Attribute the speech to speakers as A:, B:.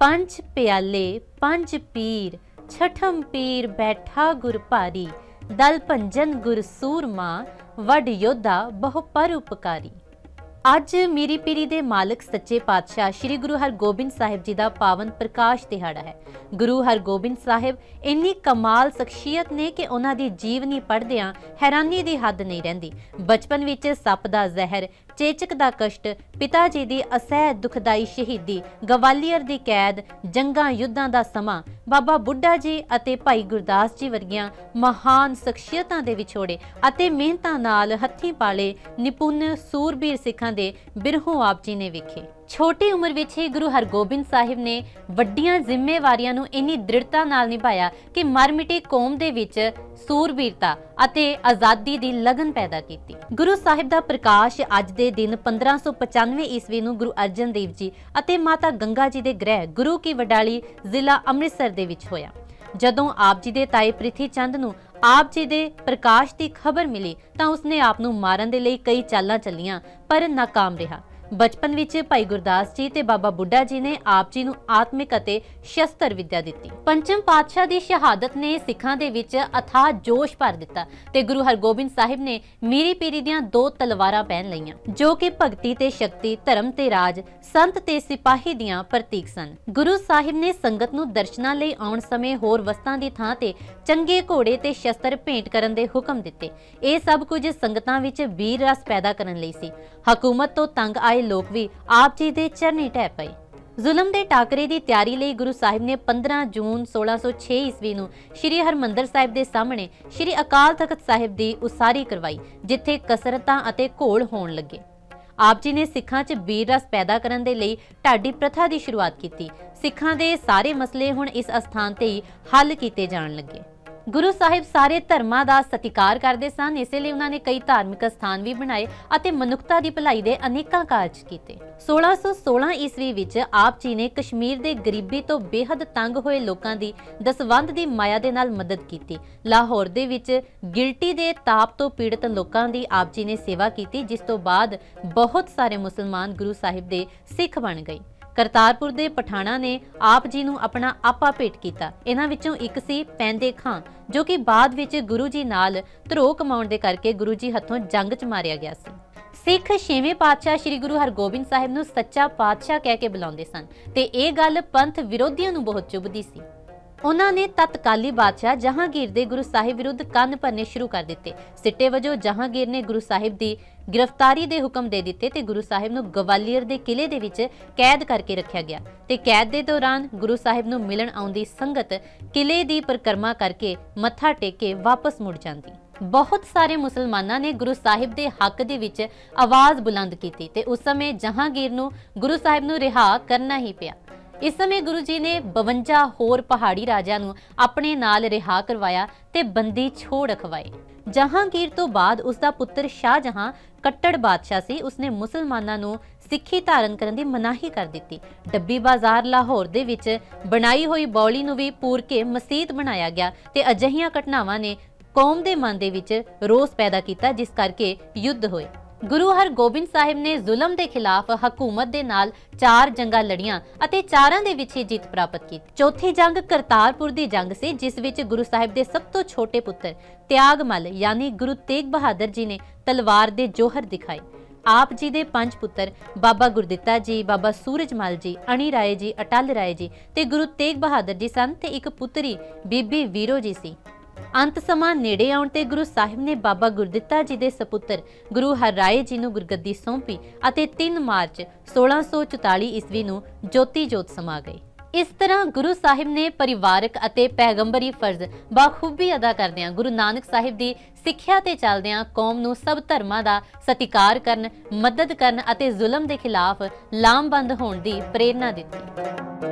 A: ਪੰਜ ਪਿਆਲੇ, ਪੰਜ ਪੀਰ, ਛਠਮ ਪੀਰ ਬੈਠਾ ਗੁਰ ਭਾਰੀ, ਦਲ ਭੰਜਨ ਗੁਰ ਸੂਰਮਾ, ਵਡ ਯੋਧਾ ਬਹੁ ਪਰ ਉਪਕਾਰੀ। ਅੱਜ ਮੀਰੀ ਪੀਰੀ ਦੇ ਮਾਲਕ ਸੱਚੇ ਪਾਤਸ਼ਾਹ ਸ੍ਰੀ ਗੁਰੂ ਹਰਗੋਬਿੰਦ ਸਾਹਿਬ ਜੀ ਦਾ ਪਾਵਨ ਪ੍ਰਕਾਸ਼ ਦਿਹਾੜਾ ਹੈ। ਗੁਰੂ ਹਰਗੋਬਿੰਦ ਸਾਹਿਬ ਇੰਨੀ ਕਮਾਲ ਸ਼ਖਸੀਅਤ ਨੇ ਕਿ ਉਹਨਾਂ ਦੀ ਜੀਵਨੀ ਪੜ੍ਹਦਿਆਂ ਹੈਰਾਨੀ ਦੀ ਹੱਦ ਨਹੀਂ ਰਹਿੰਦੀ। ਬਚਪਨ ਵਿੱਚ ਸੱਪ ਦਾ ਜ਼ਹਿਰ ਚੇਚਕ ਦਾ ਕਸ਼ਟ ਪਿਤਾ ਜੀ ਦੀ ਅਸਹਿ ਦੁਖਦਾਈ ਸ਼ਹੀਦੀ, ਗਵਾਲੀਅਰ ਦੀ ਕੈਦ, ਜੰਗਾਂ ਯੁੱਧਾਂ ਦਾ ਸਮਾਂ, ਬਾਬਾ ਬੁੱਢਾ ਜੀ ਅਤੇ ਭਾਈ ਗੁਰਦਾਸ ਜੀ ਵਰਗੀਆਂ ਮਹਾਨ ਸ਼ਖਸੀਅਤਾਂ ਦੇ ਵਿਛੋੜੇ ਅਤੇ ਮਿਹਨਤਾਂ ਨਾਲ ਹੱਥੀਂ ਪਾਲੇ ਨਿਪੁੰਨ ਸੂਰਬੀਰ ਸਿੱਖਾਂ ਦੇ ਬਿਰਹੋਂ ਆਪ ਜੀ ਨੇ ਵੇਖੇ। ਛੋਟੀ ਉਮਰ ਵਿੱਚ ਹੀ ਗੁਰੂ ਹਰਗੋਬਿੰਦ ਸਾਹਿਬ ਨੇ ਵੱਡੀਆਂ ਜ਼ਿੰਮੇਵਾਰੀਆਂ ਨੂੰ ਇੰਨੀ ਦ੍ਰਿੜਤਾ ਨਾਲ ਨਿਭਾਇਆ ਕਿ ਮਰਮਿਟੀ ਕੌਮ ਦੇ ਵਿੱਚ ਸੂਰਬੀਰਤਾ ਅਤੇ ਆਜ਼ਾਦੀ ਦੀ ਲਗਨ ਪੈਦਾ ਕੀਤੀ। ਗੁਰੂ ਸਾਹਿਬ ਦਾ ਪ੍ਰਕਾਸ਼ ਅੱਜ ਦੇ ਦਿਨ 1595 ਈਸਵੀ ਨੂੰ ਗੁਰੂ ਅਰਜਨ ਦੇਵ ਜੀ ਅਤੇ ਮਾਤਾ ਗੰਗਾ ਜੀ ਦੇ ਗ੍ਰਹਿ ਗੁਰੂ ਕੀ ਵਡਾਲੀ ਜ਼ਿਲ੍ਹਾ ਅੰਮ੍ਰਿਤਸਰ ਦੇ ਵਿੱਚ ਹੋਇਆ। ਜਦੋਂ ਆਪ ਜੀ ਦੇ ਤਾਏ ਪ੍ਰਿਥੀ ਚੰਦ ਨੂੰ ਆਪ ਜੀ ਦੇ ਪ੍ਰਕਾਸ਼ ਦੀ ਖਬਰ ਮਿਲੀ ਤਾਂ ਉਸਨੇ ਆਪ ਨੂੰ ਮਾਰਨ ਦੇ ਲਈ ਕਈ ਚਾਲਾਂ ਚੱਲੀਆਂ ਪਰ ਨਾਕਾਮ ਰਿਹਾ। ਬਚਪਨ ਵਿੱਚ ਭਾਈ ਗੁਰਦਾਸ ਜੀ ਤੇ ਬਾਬਾ ਬੁੱਢਾ ਜੀ ਨੇ ਆਪ ਜੀ ਨੂੰ ਆਤਮਿਕ ਅਤੇ ਸ਼ਸਤਰ ਵਿੱਦਿਆ ਦਿੱਤੀ। ਪੰਚਮ ਪਾਤਸ਼ਾਹ ਦੀ ਸ਼ਹਾਦਤ ਨੇ ਸਿੱਖਾਂ ਦੇ ਵਿੱਚ ਅਥਾਹ ਜੋਸ਼ ਭਰ ਦਿੱਤਾ ਤੇ ਗੁਰੂ ਹਰਗੋਬਿੰਦ ਸਾਹਿਬ ਨੇ ਮੀਰੀ ਪੀਰੀ ਦੀਆਂ ਦੋ ਤਲਵਾਰਾਂ ਪਹਿਨ ਲਈਆਂ, ਜੋ ਕਿ ਭਗਤੀ ਤੇ ਸ਼ਕਤੀ, ਧਰਮ ਤੇ ਰਾਜ, ਸੰਤ ਤੇ ਸਿਪਾਹੀ ਦੀਆਂ ਪ੍ਰਤੀਕ ਸਨ। ਗੁਰੂ ਸਾਹਿਬ ਨੇ ਸੰਗਤ ਨੂੰ ਦਰਸ਼ਨਾਂ ਲਈ ਆਉਣ ਸਮੇਂ ਹੋਰ ਵਸਤਾਂ ਦੀ ਥਾਂ ਤੇ ਚੰਗੇ ਘੋੜੇ ਤੇ ਸ਼ਸਤਰ ਭੇਂਟ ਕਰਨ ਦੇ ਹੁਕਮ ਦਿੱਤੇ। ਇਹ ਸਭ ਕੁਝ ਸੰਗਤਾਂ ਵਿੱਚ ਵੀਰ ਰਸ ਪੈਦਾ ਕਰਨ ਲਈ ਸੀ। ਹਕੂਮਤ ਤੋਂ ਤੰਗ ਆਏ ਲੋਕ ਵੀ ਆਪ ਜੀ ਦੇ ਚਰਨੀ ਟਹਿ ਪਏ। ਜ਼ੁਲਮ ਦੇ ਟਾਕਰੇ ਦੀ ਤਿਆਰੀ ਲਈ ਗੁਰੂ ਸਾਹਿਬ ਨੇ 15 ਜੂਨ 1606 ਈਸਵੀ ਨੂੰ ਸ੍ਰੀ ਹਰਮੰਦਰ ਸਾਹਿਬ ਦੇ ਸਾਹਮਣੇ ਸ੍ਰੀ ਅਕਾਲ ਤਖਤ ਸਾਹਿਬ ਦੀ ਉਸਾਰੀ ਕਰਵਾਈ, ਜਿੱਥੇ ਕਸਰਤਾਂ ਅਤੇ ਘੋਲ ਹੋਣ ਲੱਗੇ। ਆਪ ਜੀ ਨੇ ਸਿੱਖਾਂ 'ਚ ਵੀਰ ਰਸ ਪੈਦਾ ਕਰਨ ਦੇ ਲਈ ਢਾਡੀ ਪ੍ਰਥਾ ਦੀ ਸ਼ੁਰੂਆਤ ਕੀਤੀ। ਸਿੱਖਾਂ ਦੇ ਸਾਰੇ ਮਸਲੇ ਹੁਣ ਇਸ ਅਸਥਾਨ ਤੇ ਹੀ ਹੱਲ ਕੀਤੇ ਜਾਣ ਲੱਗੇ। ਗੁਰੂ ਸਾਹਿਬ ਸਾਰੇ ਧਰਮਾਂ ਦਾ ਸਤਿਕਾਰ ਕਰਦੇ ਸਨ। ਇਸੇ ਲਈ ਉਹਨਾਂ ਨੇ ਕਈ ਧਾਰਮਿਕ ਸਥਾਨ ਵੀ ਬਣਾਏ ਅਤੇ ਮਨੁੱਖਤਾ ਦੀ ਭਲਾਈ ਦੇ ਅਨੇਕਾਂ ਕਾਰਜ ਕੀਤੇ। 1616 ਈਸਵੀ ਵਿੱਚ ਆਪ ਜੀ ਨੇ ਕਸ਼ਮੀਰ ਦੇ ਗਰੀਬੀ ਤੋਂ ਬੇਹੱਦ ਤੰਗ ਹੋਏ ਲੋਕਾਂ ਦੀ ਦਸਵੰਧ ਦੀ ਮਾਇਆ ਦੇ ਨਾਲ ਮਦਦ ਕੀਤੀ। ਲਾਹੌਰ ਦੇ ਵਿੱਚ ਗਿਲਟੀ ਦੇ ਤਾਪ ਤੋਂ ਪੀੜਤ ਲੋਕਾਂ ਦੀ ਆਪ ਜੀ ਨੇ ਸੇਵਾ ਕੀਤੀ, ਜਿਸ ਤੋਂ ਬਾਅਦ ਬਹੁਤ ਸਾਰੇ ਮੁਸਲਮਾਨ ਗੁਰੂ ਸਾਹਿਬ ਦੇ ਸਿੱਖ ਬਣ ਗਏ। ਕਰਤਾਰਪੁਰ ਦੇ ਪਠਾਣਾ ਨੇ ਆਪ ਜੀ ਨੂੰ ਆਪਣਾ ਆਪਾ ਭੇਟ ਕੀਤਾ। ਇਹਨਾਂ ਵਿੱਚੋਂ ਇੱਕ ਸੀ ਪੈਂਦੇ ਖਾਂ, ਜੋ ਕਿ ਬਾਅਦ ਵਿੱਚ ਗੁਰੂ ਜੀ ਨਾਲ ਧਰੋ ਕਮਾਉਣ ਦੇ ਕਰਕੇ ਗੁਰੂ ਜੀ ਹੱਥੋਂ ਜੰਗ 'ਚ ਮਾਰਿਆ ਗਿਆ ਸੀ। ਸਿੱਖ ਛੇਵੇਂ ਪਾਤਸ਼ਾਹ ਸ੍ਰੀ ਗੁਰੂ ਹਰਗੋਬਿੰਦ ਸਾਹਿਬ ਨੂੰ ਸੱਚਾ ਪਾਤਸ਼ਾਹ ਕਹਿ ਕੇ ਬੁਲਾਉਂਦੇ ਸਨ ਤੇ ਇਹ ਗੱਲ ਪੰਥ ਵਿਰੋਧੀਆਂ ਨੂੰ ਬਹੁਤ ਚੁਭਦੀ ਸੀ। ਉਹਨਾਂ ਨੇ ਤਤਕਾਲੀ ਬਾਦਸ਼ਾਹ ਜਹਾਂਗੀਰ ਦੇ ਗੁਰੂ ਸਾਹਿਬ ਵਿਰੁੱਧ ਕੰਨ ਭਰਨੇ ਸ਼ੁਰੂ ਕਰ ਦਿੱਤੇ। ਸਿੱਟੇ ਵਜੋਂ ਜਹਾਂਗੀਰ ਨੇ ਗੁਰੂ ਸਾਹਿਬ ਦੀ ਗ੍ਰਿਫਤਾਰੀ ਦੇ ਹੁਕਮ ਦੇ ਦਿੱਤੇ ਤੇ ਗੁਰੂ ਸਾਹਿਬ ਨੂੰ ਗਵਾਲੀਅਰ ਦੇ ਕਿਲੇ ਦੇ ਵਿੱਚ ਕੈਦ ਕਰਕੇ ਰੱਖਿਆ ਗਿਆ। ਤੇ ਕੈਦ ਦੇ ਦੌਰਾਨ ਗੁਰੂ ਸਾਹਿਬ ਨੂੰ ਮਿਲਣ ਆਉਂਦੀ ਸੰਗਤ ਕਿਲੇ ਦੀ ਪਰਿਕਰਮਾ ਕਰਕੇ ਮੱਥਾ ਟੇਕ ਕੇ ਵਾਪਸ ਮੁੜ ਜਾਂਦੀ। ਬਹੁਤ ਸਾਰੇ ਮੁਸਲਮਾਨਾਂ ਨੇ ਗੁਰੂ ਸਾਹਿਬ ਦੇ ਹੱਕ ਦੇ ਵਿੱਚ ਆਵਾਜ਼ ਬੁਲੰਦ ਕੀਤੀ ਤੇ ਉਸ ਸਮੇਂ ਜਹਾਂਗੀਰ ਨੂੰ ਗੁਰੂ ਸਾਹਿਬ ਨੂੰ ਰਿਹਾ ਕਰਨਾ ਹੀ ਪਿਆ। ਇਸ ਸਮੇਂ ਗੁਰੂ ਜੀ ਨੇ 52 ਹੋਰ ਪਹਾੜੀ ਰਾਜਿਆਂ ਨੂੰ ਆਪਣੇ ਨਾਲ ਰਿਹਾ ਕਰਵਾਇਆ ਤੇ ਬੰਦੀ ਛੋੜ ਰਖਵਾਏ ਜਹਾਂਗੀਰ ਤੋਂ ਬਾਅਦ ਉਸ ਦਾ ਪੁੱਤਰ ਸ਼ਾਹਜਹਾਂ ਕੱਟੜ ਬਾਦਸ਼ਾਹ ਸੀ। ਉਸਨੇ ਮੁਸਲਮਾਨਾਂ ਨੂੰ ਸਿੱਖੀ ਧਾਰਨ ਕਰਨ ਦੀ ਮਨਾਹੀ ਕਰ ਦਿੱਤੀ। ਡੱਬੀ ਬਾਜ਼ਾਰ ਲਾਹੌਰ ਦੇ ਵਿੱਚ ਬਣਾਈ ਹੋਈ ਬੌਲੀ ਨੂੰ ਵੀ ਪੂਰ ਕੇ ਮਸਜਿਦ ਬਣਾਇਆ ਗਿਆ ਤੇ ਅਜਿਹੀਆਂ ਘਟਨਾਵਾਂ ਨੇ ਕੌਮ ਦੇ ਮਨ ਦੇ ਵਿੱਚ ਰੋਸ ਪੈਦਾ ਕੀਤਾ, ਜਿਸ ਕਰਕੇ ਯੁੱਧ ਹੋਏ। ਗੁਰੂ ਹਰਗੋਬਿੰਦ ਸਾਹਿਬ ਨੇ ਜ਼ੁਲਮ ਦੇ ਖਿਲਾਫ ਹਕੂਮਤ ਦੇ ਨਾਲ ਚਾਰ ਜੰਗਾਂ ਲੜੀਆਂ ਅਤੇ ਚਾਰਾਂ ਦੇ ਵਿੱਚ ਹੀ ਜਿੱਤ ਪ੍ਰਾਪਤ ਕੀਤੀ। ਚੌਥੀ ਜੰਗ ਕਰਤਾਰਪੁਰ ਦੀ ਜੰਗ ਸੀ, ਜਿਸ ਵਿੱਚ ਗੁਰੂ ਸਾਹਿਬ ਦੇ ਸਭ ਤੋਂ ਛੋਟੇ ਪੁੱਤਰ ਤਿਆਗਮਲ ਯਾਨੀ ਗੁਰੂ ਤੇਗ ਬਹਾਦਰ ਜੀ ਨੇ ਤਲਵਾਰ ਦੇ ਜੋਹਰ ਦਿਖਾਏ। ਆਪ ਜੀ ਦੇ ਪੰਜ ਪੁੱਤਰ ਬਾਬਾ ਗੁਰਦਿੱਤਾ ਜੀ, ਬਾਬਾ ਸੂਰਜਮਲ ਜੀ, ਅਣੀ ਰਾਏ ਜੀ, ਅਟਲ ਰਾਏ ਜੀ ਤੇ ਗੁਰੂ ਤੇਗ ਬਹਾਦਰ ਜੀ ਸਨ ਤੇ ਇੱਕ ਪੁੱਤਰੀ ਬੀਬੀ ਵੀਰੋ ਜੀ ਸੀ। ਅੰਤ ਸਮਾਂ ਨੇੜੇ ਆਉਣ ਤੇ ਗੁਰੂ ਸਾਹਿਬ ਨੇ ਬਾਬਾ ਗੁਰਦਿੱਤਾ ਜੀ ਦੇ ਸਪੁੱਤਰ ਗੁਰੂ ਹਰਰਾਏ ਜੀ ਨੂੰ ਗੁਰਗੱਦੀ ਸੌਂਪੀ ਅਤੇ 3 ਮਾਰਚ 1644 ਈਸਵੀ ਨੂੰ ਜੋਤੀ ਜੋਤ ਸਮਾ ਗਈ। ਇਸ ਤਰ੍ਹਾਂ ਗੁਰੂ ਸਾਹਿਬ ਨੇ ਪਰਿਵਾਰਕ ਅਤੇ ਪੈਗੰਬਰੀ ਫਰਜ਼ ਬਾਖੂਬੀ ਅਦਾ ਕਰਦਿਆਂ ਗੁਰੂ ਨਾਨਕ ਸਾਹਿਬ ਦੀ ਸਿੱਖਿਆ ਤੇ ਚੱਲਦਿਆਂ ਕੌਮ ਨੂੰ ਸਭ ਧਰਮਾਂ ਦਾ ਸਤਿਕਾਰ ਕਰਨ, ਮਦਦ ਕਰਨ ਅਤੇ ਜ਼ੁਲਮ ਦੇ ਖਿਲਾਫ ਲਾਮਬੰਦ ਹੋਣ ਦੀ ਪ੍ਰੇਰਣਾ ਦਿੱਤੀ।